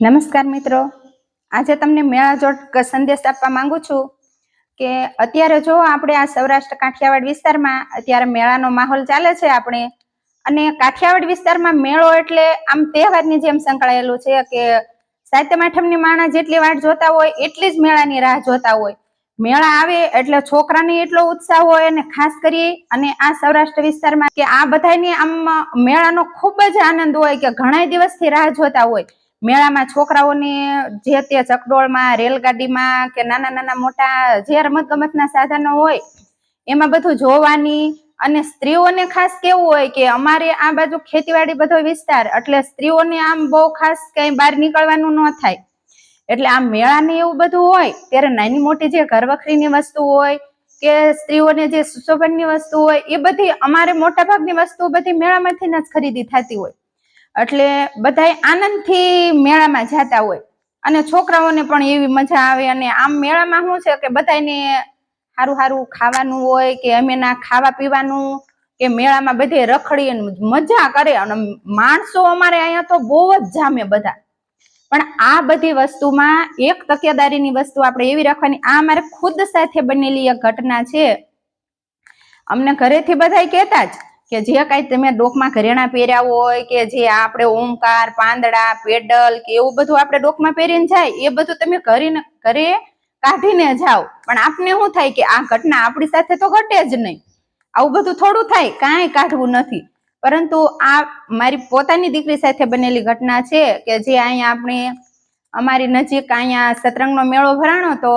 નમસ્કાર મિત્રો. આજે તમને મેળા ક- સંદેશ આપવા માંગુ છું કે અત્યારે જો આપણે આ સૌરાષ્ટ્ર કાઠિયાવાડ વિસ્તારમાં અત્યારે મેળાનો માહોલ ચાલે છે આપણે, અને કાઠિયાવાડ વિસ્તારમાં મેળો એટલે આમ તહેવારની જેમ સંકળાયેલું છે કે સાતમ આઠમની માણસ જેટલી વાટ જોતા હોય એટલી જ મેળાની રાહ જોતા હોય. મેળા આવે એટલે છોકરાને એટલો ઉત્સાહ હોય અને ખાસ કરી અને આ સૌરાષ્ટ્ર વિસ્તારમાં કે આ બધાની આમ મેળાનો ખૂબ જ આનંદ હોય કે ઘણા દિવસથી રાહ જોતા હોય. મેળામાં છોકરાઓની જે તે ચકડોળમાં, રેલગાડીમાં કે નાના નાના મોટા જે રમત ગમતના સાધનો હોય, એમાં બધું જોવાની અને સ્ત્રીઓને ખાસ કેવું હોય કે અમારે આ બાજુ ખેતીવાડી બધો વિસ્તાર, એટલે સ્ત્રીઓને આમ બહુ ખાસ કઈ બહાર નીકળવાનું ન થાય. એટલે આ મેળાને એવું બધું હોય, ત્યારે નાની મોટી જે ઘરવખરીની વસ્તુ હોય કે સ્ત્રીઓને જે સુશોભનની વસ્તુ હોય, એ બધી અમારે મોટા ભાગની વસ્તુ બધી મેળામાંથી જ ખરીદી થતી હોય. એટલે બધાય આનંદથી મેળામાં જતા હોય. અને છોકરાઓને પણ એવી મજા આવે અને આમ મેળામાં શું છે કે બધાને સારું સારું ખાવાનું હોય કે અમે ના ખાવા પીવાનું કે મેળામાં બધે રખડી મજા કરે. અને માણસો અમારે અહીંયા તો બહુ જ જામે બધા. પણ આ બધી વસ્તુમાં એક તકેદારીની વસ્તુ આપણે એવી રાખવાની, આ અમારે ખુદ સાથે બનેલી એક ઘટના છે. અમને ઘરેથી બધા કહેતા જ કે જે કાંઈ તમે ડોકમાં ઘરેણા પહેર્યા હોય કે જે આપણે ઓમકાર, પાંદડા, પેડલ કે એવું બધું આપણે ડોકમાં પહેરીને જાય, એ બધું તમે ઘરે ઘરે કાઢીને જાઓ. પણ આપને શું થાય કે આ ઘટના આપણી સાથે તો ઘટે જ નહીં. આવું બધું થોડું થાય, કાંઈ કાઢવું નથી. પરંતુ આ મારી પોતાની દીકરી સાથે બનેલી ઘટના છે કે જે અહીંયા આપણે અમારી નજીક અહીંયા સતરંગનો મેળો ભરાણો હતો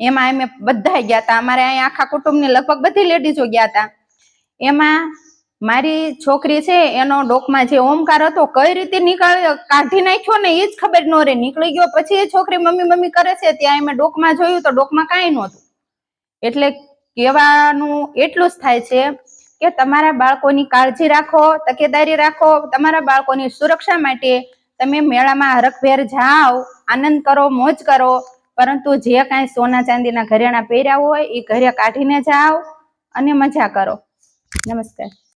એમાં અમે બધા ગયા હતા અમારે અહીંયા આખા કુટુંબની લગભગ બધી લેડીઝો ગયા હતા એમાં મારી છોકરી છે, એનો ડોકમાં જે ઓમકાર હતો, કઈ રીતે નીકળ, કાઢી નાખ્યો ને એ જ ખબર ન રહે. નીકળી ગયો પછી એ છોકરી મમ્મી મમ્મી કરે છે, ત્યાં અમે ડોકમાં જોયું તો ડોકમાં કાંઈ નહોતું. એટલે કહેવાનું એટલું જ થાય છે કે તમારા બાળકોની કાળજી રાખો, તકેદારી રાખો, તમારા બાળકોની સુરક્ષા માટે તમે મેળામાં હરખભેર જાઓ, આનંદ કરો, મોજ કરો, પરંતુ જે કાંઈ સોના ચાંદીના ઘરેણા પહેર્યા હોય, એ ઘરે કાઢીને જાઓ અને મજા કરો. નમસ્કાર.